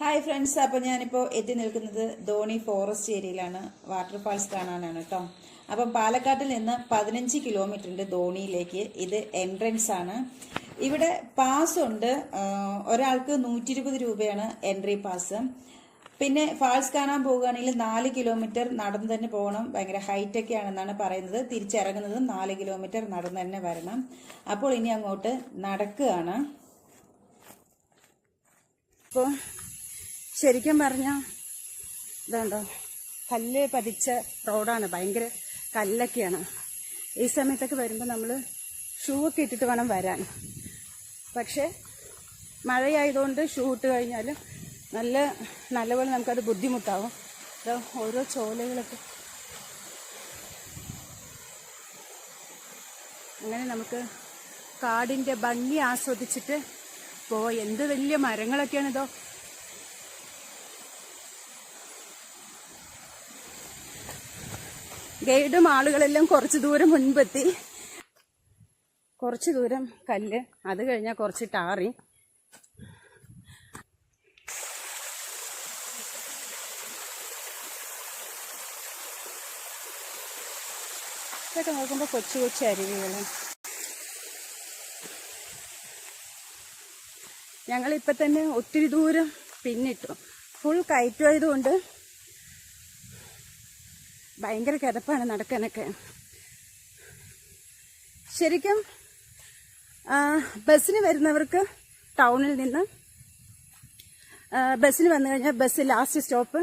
Hi friends അപ്പോൾ ഞാനിപ്പോൾ എത്തി നിൽക്കുന്നത് ധോണി ഫോറസ്റ്റ് ഏരിയയിലാണ്. വാട്ടർഫാൾസ് കാണാനാണ് കേട്ടോ അപ്പം പാലക്കാട്ടിൽ നിന്ന് പതിനഞ്ച് കിലോമീറ്റർ ഉണ്ട് ധോണിയിലേക്ക് ഇത് എൻട്രൻസ് ആണ്. ഇവിടെ പാസ് ഉണ്ട്. ഒരാൾക്ക് നൂറ്റി ഇരുപത് രൂപയാണ് എൻട്രി പാസ് പിന്നെ ഫാൾസ് കാണാൻ പോവുകയാണെങ്കിൽ നാല് കിലോമീറ്റർ നടന്ന് തന്നെ പോകണം. ഭയങ്കര ഹൈറ്റ് ഒക്കെ ആണെന്നാണ് പറയുന്നത്. തിരിച്ചിറങ്ങുന്നതും നാല് കിലോമീറ്റർ നടന്ന് തന്നെ വരണം. അപ്പോൾ ഇനി അങ്ങോട്ട് നടക്കുകയാണ്. ഇപ്പോൾ ശരിക്കും പറഞ്ഞാൽ ഇതുണ്ടോ കല്ല് പതിച്ച റോഡാണ് ഭയങ്കര കല്ലൊക്കെയാണ്. ഈ സമയത്തൊക്കെ വരുമ്പോൾ നമ്മൾ ഷൂ ഒക്കെ ഇട്ടിട്ട് വേണം വരാൻ. പക്ഷേ മഴയായതുകൊണ്ട് ഷൂ ഇട്ട് കഴിഞ്ഞാൽ നല്ല നല്ലപോലെ നമുക്കത് ബുദ്ധിമുട്ടാവും. ഓരോ ചോലകളൊക്കെ. അങ്ങനെ നമുക്ക് കാടിന്റെ ഭംഗി ആസ്വദിച്ചിട്ട് പോയി എന്ത് വലിയ മരങ്ങളൊക്കെയാണ് ഗൈഡും ആളുകളെല്ലാം കുറച്ച് ദൂരം മുൻപെത്തി. കുറച്ച് ദൂരം കല്ല്. അത് കഴിഞ്ഞാൽ കുറച്ച് ടാറി. ഇതൊക്കെ നോക്കുമ്പോൾ കൊച്ചു കൊച്ചു അരുവികൾ ഞങ്ങളിപ്പോൾ തന്നെ ഒത്തിരി ദൂരം പിന്നിട്ടു. ഫുൾ കയറ്റമായതുകൊണ്ട് ഭയങ്കര കിടപ്പാണ് നടക്കാനൊക്കെ. ശരിക്കും ബസ്സിന് വരുന്നവർക്ക് ടൗണിൽ നിന്ന് ബസ്സിന് വന്നു കഴിഞ്ഞാൽ ബസ് ലാസ്റ്റ് സ്റ്റോപ്പ്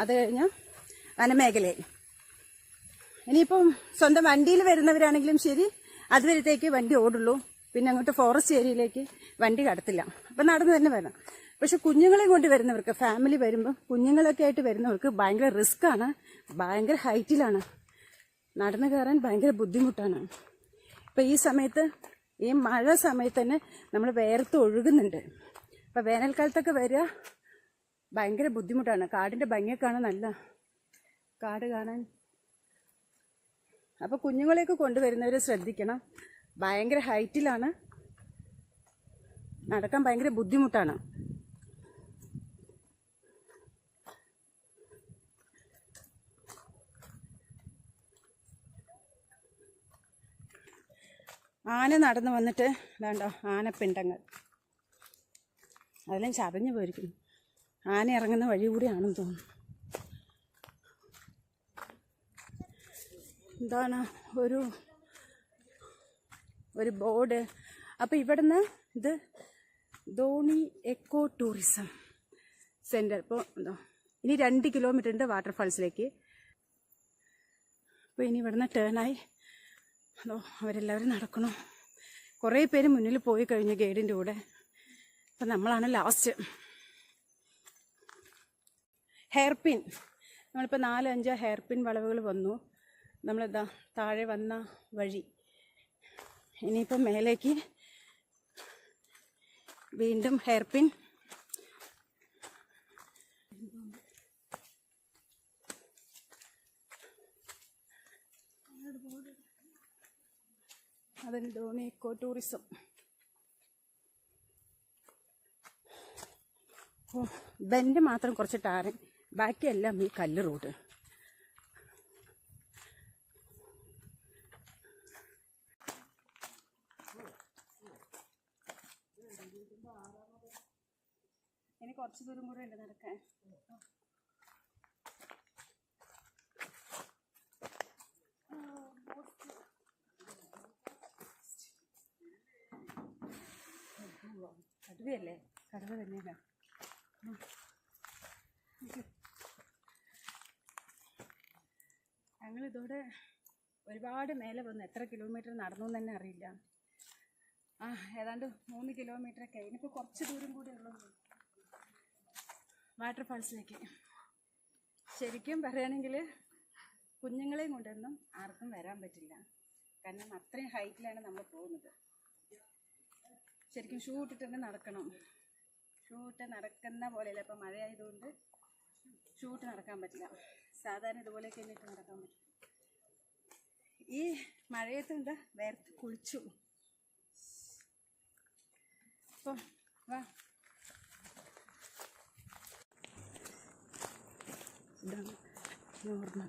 അത് കഴിഞ്ഞ് വനമേഖലയിൽ. ഇനിയിപ്പം സ്വന്തം വണ്ടിയിൽ വരുന്നവരാണെങ്കിലും ശരി അതുവരത്തേക്ക് വണ്ടി ഓടുള്ളൂ. പിന്നെ അങ്ങോട്ട് ഫോറസ്റ്റ് ഏരിയയിലേക്ക് വണ്ടി കടത്തില്ല. അപ്പം നടന്നു തന്നെ വരണം. പക്ഷെ കുഞ്ഞുങ്ങളെ കൊണ്ട് വരുന്നവർക്ക് ഫാമിലി വരുമ്പോൾ കുഞ്ഞുങ്ങളൊക്കെ ആയിട്ട് വരുന്നവർക്ക് ഭയങ്കര റിസ്ക്കാണ് ഭയങ്കര ഹൈറ്റിലാണ്. നടന്നു കയറാൻ ഭയങ്കര ബുദ്ധിമുട്ടാണ്. ഇപ്പം ഈ സമയത്ത് ഈ മഴ സമയത്ത് തന്നെ നമ്മൾ വേർത്ത് ഒഴുകുന്നുണ്ട്. അപ്പം വേനൽക്കാലത്തൊക്കെ വരിക ഭയങ്കര ബുദ്ധിമുട്ടാണ്. കാടിന്റെ ഭംഗിയൊക്കെ കാണാൻ നല്ല കാട് കാണാൻ. അപ്പോൾ കുഞ്ഞുങ്ങളെയൊക്കെ കൊണ്ടുവരുന്നവരെ ശ്രദ്ധിക്കണം. ഭയങ്കര ഹൈറ്റിലാണ്. നടക്കാൻ ഭയങ്കര ബുദ്ധിമുട്ടാണ്. ആന നടന്നു വന്നിട്ട് വേണ്ടോ ആനപ്പിണ്ടങ്ങൾ. അതെല്ലാം ചതഞ്ഞു പോയിരിക്കുന്നു. ആന ഇറങ്ങുന്ന വഴി കൂടിയാണെന്ന് തോന്നുന്നു. എന്താണ് ഒരു ഒരു ബോർഡ്. അപ്പോൾ ഇവിടുന്ന് ഇത് ധോണി എക്കോ ടൂറിസം സെന്റർ ഇപ്പോൾ എന്തോ ഇനി രണ്ട് കിലോമീറ്റർ ഉണ്ട് വാട്ടർഫാൾസിലേക്ക്. അപ്പോൾ ഇനി ഇവിടുന്ന് ടേണായി അതോ അവരെല്ലാവരും നടക്കണു. കുറേ പേര് മുന്നിൽ പോയി കഴിഞ്ഞു ഗൈഡിന്റെ കൂടെ. അപ്പം നമ്മളാണ് ലാസ്റ്റ് ഹെയർ പിൻ നമ്മളിപ്പോൾ നാല് അഞ്ച് ഹെയർ പിൻ വളവുകൾ വന്നു. നമ്മളിതാ താഴെ വന്ന വഴി. ഇനിയിപ്പം മേലേക്ക് വീണ്ടും ഹെയർ പിൻ അതിന് ധോണി എക്കോ ടൂറിസം ബെൻഡ് മാത്രം കുറച്ച് ടാരൻ ബാക്കിയെല്ലാം ഈ കല്ല് റോഡ് ഇനി കുറച്ച് ദൂരം കൂടെ ഉണ്ട് നടക്കാൻ കടുവയല്ലേ കടുവ തന്നെയല്ല ഞങ്ങൾ ഇതോടെ ഒരുപാട് മേലെ വന്നു എത്ര കിലോമീറ്റർ നടന്നു എന്ന് തന്നെ അറിയില്ല. ആ ഏതാണ്ട് മൂന്ന് കിലോമീറ്റർ ഒക്കെ ഇനിയിപ്പോൾ കുറച്ച് ദൂരം കൂടി ഉള്ളൂ. വാട്ടർഫാൾസിലേക്ക് ശരിക്കും പറയുകയാണെങ്കിൽ കുഞ്ഞുങ്ങളെയും കൊണ്ടൊന്നും ആർക്കും വരാൻ പറ്റില്ല. കാരണം അത്രയും ഹൈറ്റിലാണ് നമ്മൾ പോകുന്നത്. ശരിക്കും ഷൂ ഇട്ടിട്ട് നടക്കണം. ഷൂ ഇട്ട് നടക്കുന്ന പോലെയല്ല. ഇപ്പം മഴയായതുകൊണ്ട് ഷൂ ഇട്ട് നടക്കാൻ പറ്റില്ല. സാധാരണ ഇതുപോലെയൊക്കെ ഇട്ട് നടക്കാൻ പറ്റും. ഈ മഴയത്ത് എന്താ? വേർത്ത് കുളിച്ചു. അപ്പോൾ വാ. ഇതാണ് നോർമൽ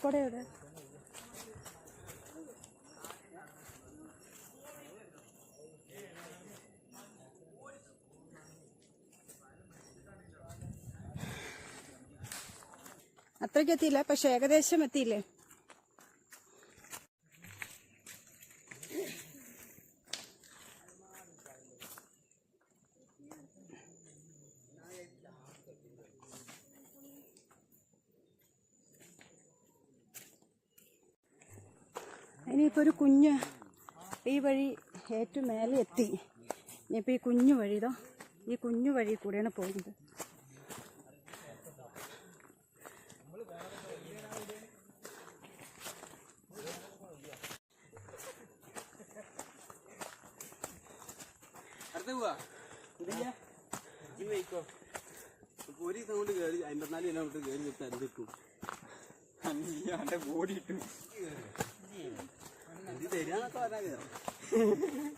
കൊടയോടെ അത്രയ്ക്ക് എത്തിയില്ല പക്ഷെ ഏകദേശം എത്തിയില്ലേ? ഇനിയിപ്പോൾ ഒരു കുഞ്ഞ് ഈ വഴി ഏറ്റവും മേലെ എത്തി. ഇനിയിപ്പോൾ ഈ കുഞ്ഞു വഴി ഇതോ ഈ കുഞ്ഞു വഴി കൂടെയാണ് പോകുന്നത് അടുത്ത പോവാ ഇതില്ല ജിം വയ്ക്കോ ഒരു ദിവസം കൊണ്ട് കയറി അമ്പത്തിനാല് കിലോമീറ്റർ കയറി വിട്ട് എന്തിട്ടു അന്റെ ബോഡി ഇട്ടു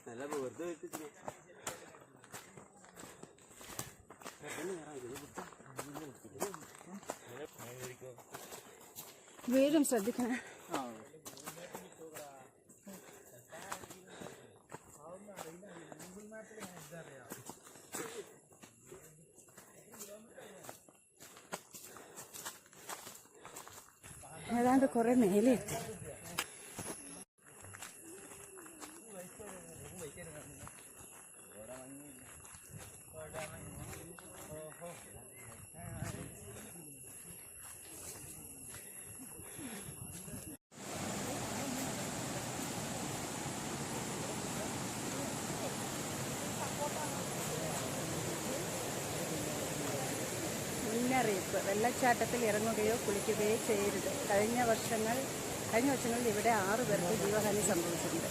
നല്ല വെറുതെ വെച്ചിട്ട് വീഴും ശ്രദ്ധിക്കണം. ഏതാണ്ട് കുറെ മേലെ എത്തി വെള്ളച്ചാട്ടത്തിൽ ഇറങ്ങുകയോ കുളിക്കുകയോ ചെയ്യരുത്. കഴിഞ്ഞ വർഷങ്ങൾ കഴിഞ്ഞ വർഷങ്ങളിൽ ഇവിടെ ആറ് പേർക്ക് ജീവഹാനി സംഭവിച്ചിട്ടുണ്ട്.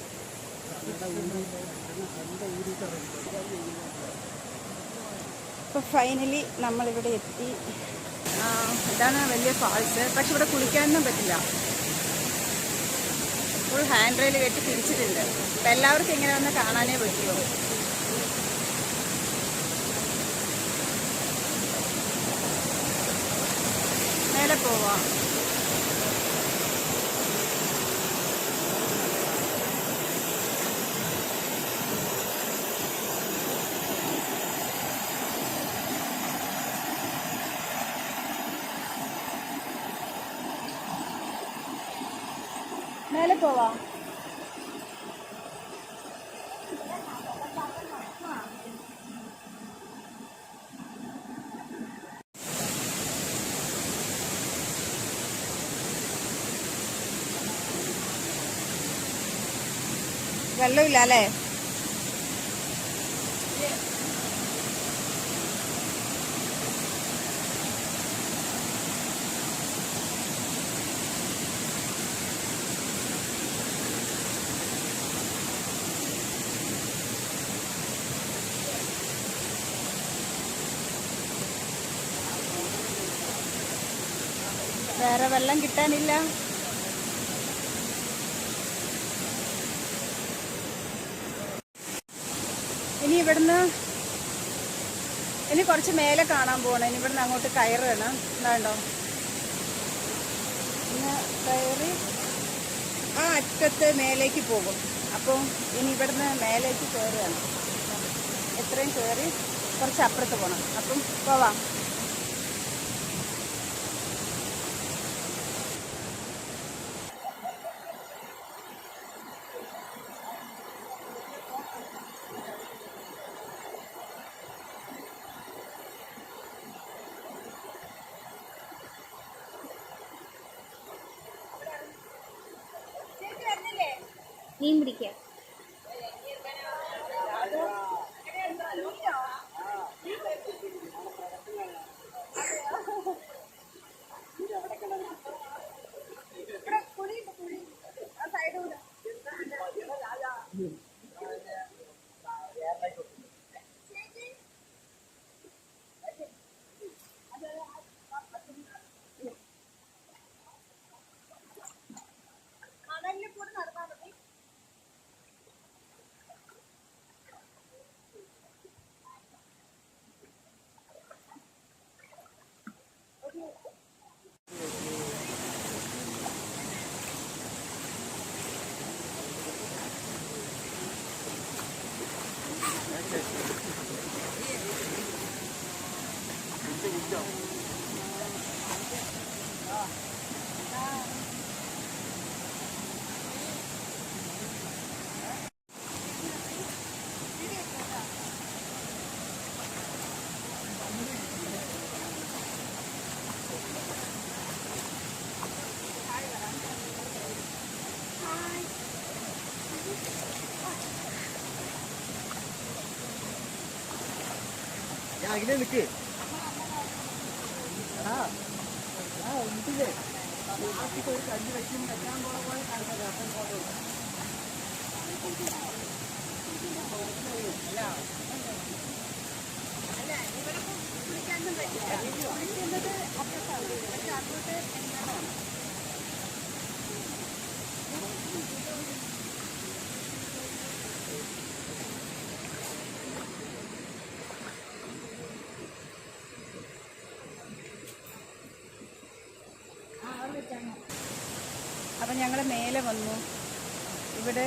ഇപ്പോൾ ഫൈനലി നമ്മളിവിടെ എത്തി. ഇതാണ് വലിയ ഫാൾസ് പക്ഷെ ഇവിടെ കുളിക്കാനൊന്നും പറ്റില്ല. ഫുൾ ഹാൻഡ് റെയിൽ കെട്ടി തിരിച്ചിട്ടുണ്ട് അപ്പം എല്ലാവർക്കും ഇങ്ങനെ വന്ന് കാണാനേ പറ്റുള്ളൂ. മേലെ പോവാം മേലെ പോവാം വെള്ളമില്ല അല്ലേ ഇനി ഇവിടുന്ന് ഇനി കുറച്ച് മേലെ കാണാൻ പോകണം ഇനി ഇവിടുന്ന് അങ്ങോട്ട് കയറുകയാണ് എന്താണ്ടോ ഇന്ന് കയറി ആ അറ്റത്ത് മേലേക്ക് പോകും. അപ്പോൾ ഇനി ഇവിടുന്ന് മേലേക്ക് കയറുകയാണ്. എത്രയും കയറി കുറച്ച് അപ്പുറത്ത് പോകണം അപ്പം പോവാം. भीम रिक्या അഖിലേ നിൽക്ക് ആ ഉണ്ടില്ലേ? ഒരു കല്ല് വെക്കും വെക്കാൻ പോണ പോലെ കാണിക്കാം അപ്പം ഫോട്ടോ അപ്പം ഞങ്ങൾ മേലെ വന്നു. ഇവിടെ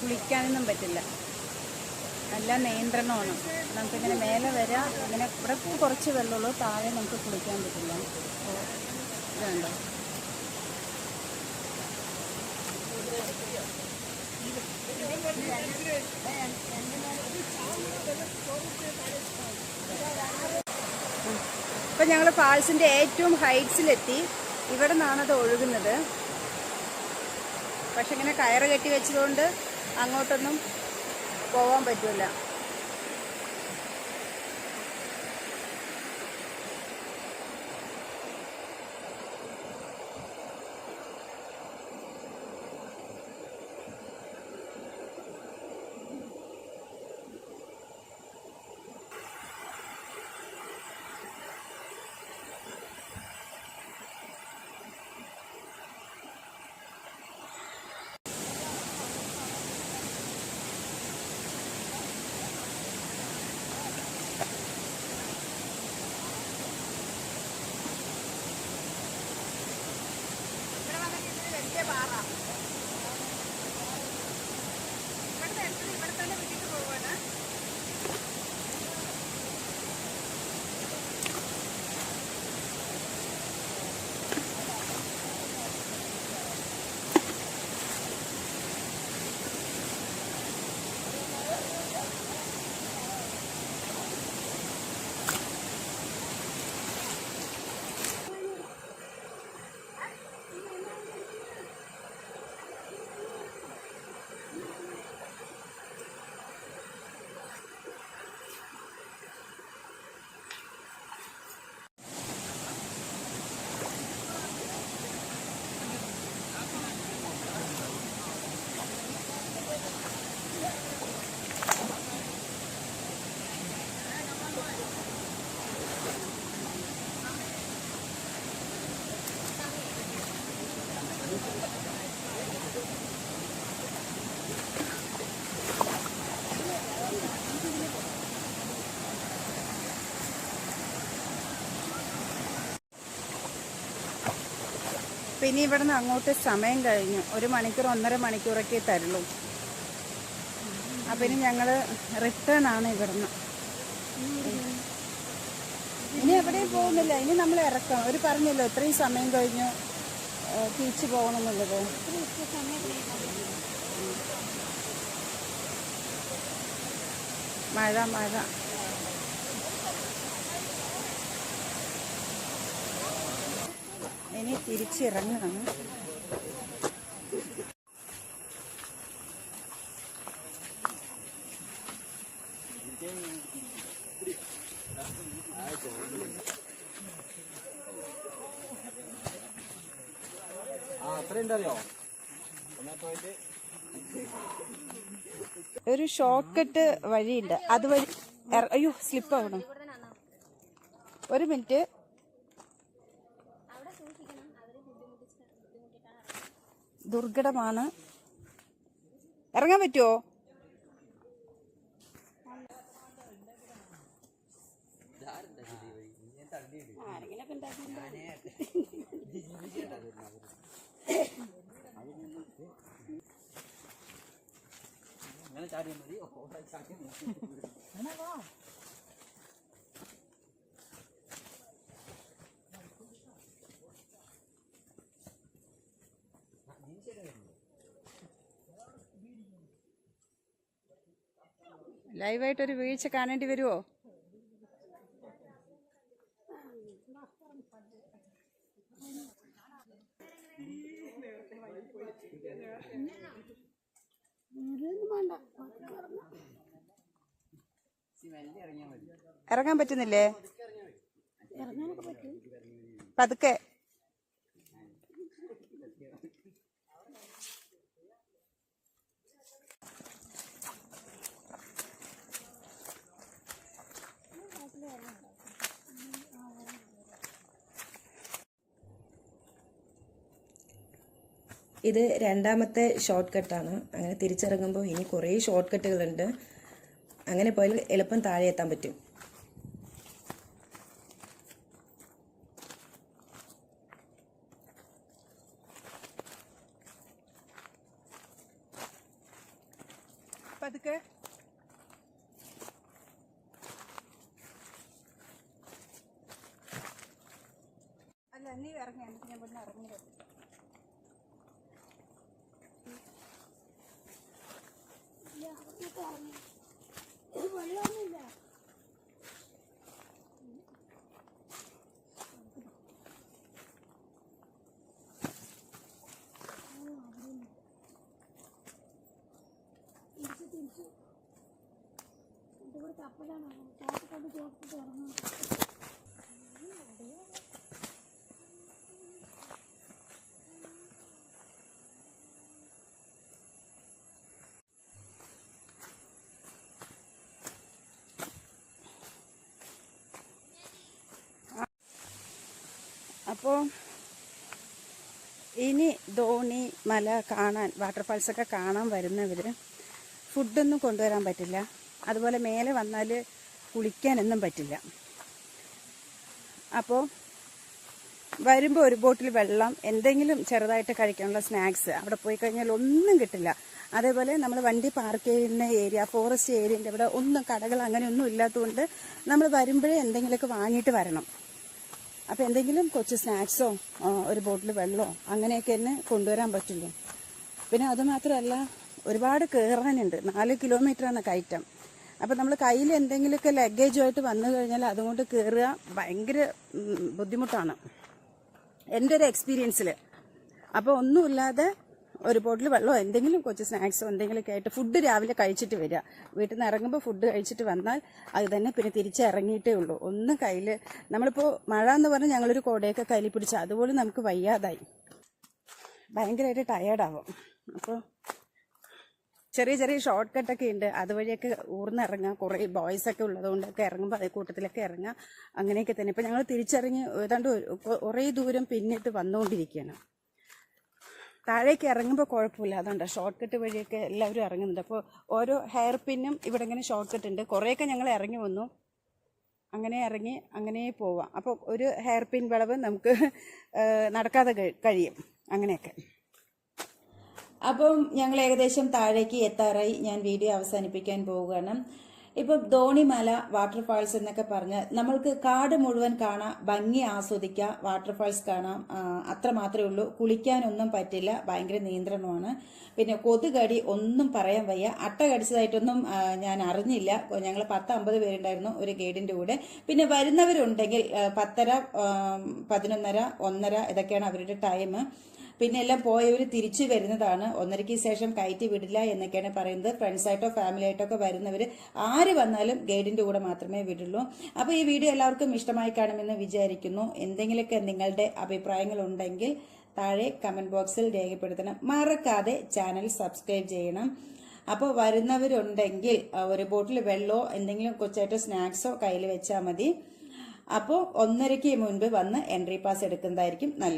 കുളിക്കാനൊന്നും പറ്റില്ല. നല്ല നിയന്ത്രണമാണ്. നമുക്കിങ്ങനെ മേലെ വരാം ഇങ്ങനെ ഇവിടെ കുറച്ച് വെള്ളമുള്ളൂ താഴെ നമുക്ക് കുളിക്കാൻ പറ്റില്ല. ഇതുണ്ടോ? ഇപ്പം ഞങ്ങൾ ഫാൾസിന്റെ ഏറ്റവും ഹൈറ്റ്സിലെത്തി. ഇവിടെ നിന്നാണ് അത് ഒഴുകുന്നത്. പക്ഷെ ഇങ്ങനെ കയറ് കെട്ടി വെച്ചതുകൊണ്ട് അങ്ങോട്ടൊന്നും പോകാൻ പറ്റില്ല പിന്നെ ഇവിടെ നിന്ന് അങ്ങോട്ട് സമയം കഴിഞ്ഞു ഒരു മണിക്കൂർ ഒന്നര മണിക്കൂറൊക്കെ തരുള്ളൂ. അപ്പം ഇനി ഞങ്ങൾ റിട്ടേൺ ആണ് ഇവിടുന്ന്. ഇനി എവിടെയും പോകുന്നില്ല. ഇനി നമ്മൾ ഇറക്കണം ഒരു പറഞ്ഞല്ലോ ഇത്രയും സമയം കഴിഞ്ഞു തിരിച്ചു പോകണമെന്നുള്ളത്. മഴ മഴ. ഇനി തിരിച്ചിറങ്ങണം. ഒരു ഷോക്കറ്റ് കട്ട് വഴിയുണ്ട് അതുവഴി അയ്യോ സ്ലിപ്പ് ആവണം. ഒരു മിനിറ്റ്. ദുർഘടമാണ്. ഇറങ്ങാൻ പറ്റുമോ അങ്ങനെ ചാടിയാൽ മതി. ലൈവായിട്ടൊരു വീഴ്ച കാണേണ്ടി വരുമോ ഇറങ്ങാൻ പറ്റുന്നില്ലേ? പതുക്കെ. ഇത് രണ്ടാമത്തെ ഷോർട്ട് കട്ടാണ് അങ്ങനെ തിരിച്ചിറങ്ങുമ്പോൾ ഇനി കുറേ ഷോർട്ട് കട്ടുകളുണ്ട് അങ്ങനെ പോയാൽ എളുപ്പം താഴെ എത്താൻ പറ്റും പതുക്കെ അല്ല നീ ഇറങ്ങി എന്നിട്ട് ഞാൻ ഇവിടെ ഇറങ്ങി വരും അപ്പോൾ ഇനി ധോണി മല കാണാൻ വാട്ടർഫാൾസൊക്കെ കാണാൻ വരുന്നവർ ഫുഡൊന്നും കൊണ്ടുവരാൻ പറ്റില്ല. അതുപോലെ മേലെ വന്നാൽ കുളിക്കാനൊന്നും പറ്റില്ല. അപ്പോൾ വരുമ്പോൾ ഒരു ബോട്ടിൽ വെള്ളം എന്തെങ്കിലും ചെറുതായിട്ട് കഴിക്കാനുള്ള സ്നാക്സ് അവിടെ പോയി കഴിഞ്ഞാൽ ഒന്നും കിട്ടില്ല. അതേപോലെ നമ്മൾ വണ്ടി പാർക്ക് ചെയ്യുന്ന ഏരിയ ഫോറസ്റ്റ് ഏരിയന്റെ അവിടെ ഒന്നും കടകൾ അങ്ങനെയൊന്നും ഇല്ലാത്തതുകൊണ്ട് നമ്മൾ വരുമ്പോഴേ എന്തെങ്കിലുമൊക്കെ വാങ്ങിയിട്ട് വരണം. അപ്പോൾ എന്തെങ്കിലും കൊച്ചു സ്നാക്സോ ഒരു ബോട്ടിൽ വെള്ളമോ അങ്ങനെയൊക്കെ തന്നെ കൊണ്ടുവരാൻ പറ്റുള്ളൂ. പിന്നെ അതുമാത്രമല്ല ഒരുപാട് കയറാനുണ്ട് നാല് കിലോമീറ്ററാണ് കയറ്റം. അപ്പോൾ നമ്മൾ കയ്യിൽ എന്തെങ്കിലുമൊക്കെ ലഗേജുമായിട്ട് വന്നു കഴിഞ്ഞാൽ അതുകൊണ്ട് കയറുക ഭയങ്കര ബുദ്ധിമുട്ടാണ്. എന്റെ ഒരു എക്സ്പീരിയൻസിൽ അപ്പോൾ ഒന്നുമില്ലാതെ ഒരു ബോട്ടിൽ വെള്ളമോ എന്തെങ്കിലും കൊച്ചു സ്നാക്സോ എന്തെങ്കിലുമൊക്കെ ആയിട്ട് ഫുഡ് രാവിലെ കഴിച്ചിട്ട് വരിക. വീട്ടിൽ നിന്ന് ഇറങ്ങുമ്പോൾ ഫുഡ് കഴിച്ചിട്ട് വന്നാൽ അത് തന്നെ പിന്നെ തിരിച്ചിറങ്ങിയിട്ടേ ഉള്ളൂ. ഒന്നും കയ്യിൽ നമ്മളിപ്പോൾ മഴ എന്ന് പറഞ്ഞാൽ ഞങ്ങളൊരു കോടയൊക്കെ കയ്യിൽ പിടിച്ച് അതുപോലെ നമുക്ക് വയ്യാതായി. ഭയങ്കരമായിട്ട് ടയേർഡാവും അപ്പോൾ ചെറിയ ചെറിയ ഷോർട്ട് കട്ടൊക്കെ ഉണ്ട്. അതുവഴിയൊക്കെ ഊർന്നിറങ്ങാം കുറേ ബോയ്സ് ഒക്കെ ഉള്ളതുകൊണ്ടൊക്കെ ഇറങ്ങുമ്പോൾ അതേ കൂട്ടത്തിലൊക്കെ ഇറങ്ങുക അങ്ങനെയൊക്കെ തന്നെ. ഇപ്പം ഞങ്ങൾ തിരിച്ചിറങ്ങി ഏതാണ്ട് കുറേ ദൂരം പിന്നിട്ട് വന്നുകൊണ്ടിരിക്കുകയാണ് താഴേക്ക് ഇറങ്ങുമ്പോൾ കുഴപ്പമില്ല. അതുകൊണ്ട് ഷോർട്ട് കട്ട് വഴിയൊക്കെ എല്ലാവരും ഇറങ്ങുന്നുണ്ട്. അപ്പോൾ ഓരോ ഹെയർ പിന്നും ഇവിടെ ഇങ്ങനെ ഷോർട്ട് കട്ട് ഉണ്ട്. കുറേയൊക്കെ ഞങ്ങൾ ഇറങ്ങി വന്നു. അങ്ങനെ ഇറങ്ങി അങ്ങനെ പോവാം. അപ്പോൾ ഒരു ഹെയർ പിൻ വളവ് നമുക്ക് നടക്കാതെ കഴിയും. അങ്ങനെയൊക്കെ. അപ്പം ഞങ്ങൾ ഏകദേശം താഴേക്ക് എത്താറായി. ഞാൻ വീഡിയോ അവസാനിപ്പിക്കാൻ പോവുകയാണ്. ഇപ്പം ധോണിമല വാട്ടർഫാൾസ് എന്നൊക്കെ പറഞ്ഞ് നമ്മൾക്ക് കാട് മുഴുവൻ കാണാം ഭംഗി ആസ്വദിക്കാം വാട്ടർഫാൾസ് കാണാം. അത്ര മാത്രമേ ഉള്ളൂ. കുളിക്കാനൊന്നും പറ്റില്ല. ഭയങ്കര നിയന്ത്രണമാണ്. പിന്നെ കൊതുകടി ഒന്നും പറയാൻ വയ്യ. അട്ട കടിച്ചതായിട്ടൊന്നും ഞാൻ അറിഞ്ഞില്ല. ഞങ്ങൾ പത്ത് അമ്പത് പേരുണ്ടായിരുന്നു ഒരു ഗൈഡിന്റെ കൂടെ. പിന്നെ വരുന്നവരുണ്ടെങ്കിൽ പത്തര പതിനൊന്നര ഒന്നര ഇതൊക്കെയാണ് അവരുടെ ടൈം. പിന്നെ എല്ലാം പോയവർ തിരിച്ചു വരുന്നതാണ്. ഒന്നരയ്ക്ക് ശേഷം കയറ്റി വിടില്ല എന്നൊക്കെയാണ് പറയുന്നത്. ഫ്രണ്ട്സായിട്ടോ ഫാമിലി ആയിട്ടോ ഒക്കെ വരുന്നവർ ആര് വന്നാലും ഗൈഡിന്റെ കൂടെ മാത്രമേ വിടുള്ളൂ. അപ്പോൾ ഈ വീഡിയോ എല്ലാവർക്കും ഇഷ്ടമായി കാണുമെന്ന് വിചാരിക്കുന്നു. എന്തെങ്കിലുമൊക്കെ നിങ്ങളുടെ അഭിപ്രായങ്ങൾ ഉണ്ടെങ്കിൽ താഴെ കമന്റ് ബോക്സിൽ രേഖപ്പെടുത്തണം. മറക്കാതെ ചാനൽ സബ്സ്ക്രൈബ് ചെയ്യണം. അപ്പോൾ വരുന്നവരുണ്ടെങ്കിൽ ഒരു ബോട്ടിൽ വെള്ളമോ എന്തെങ്കിലും കൊച്ചായിട്ട് സ്നാക്സോ കയ്യിൽ വെച്ചാൽ മതി. അപ്പോൾ ഒന്നരയ്ക്ക് മുൻപ് വന്ന് എൻട്രി പാസ് എടുക്കുന്നതായിരിക്കും നല്ലത്.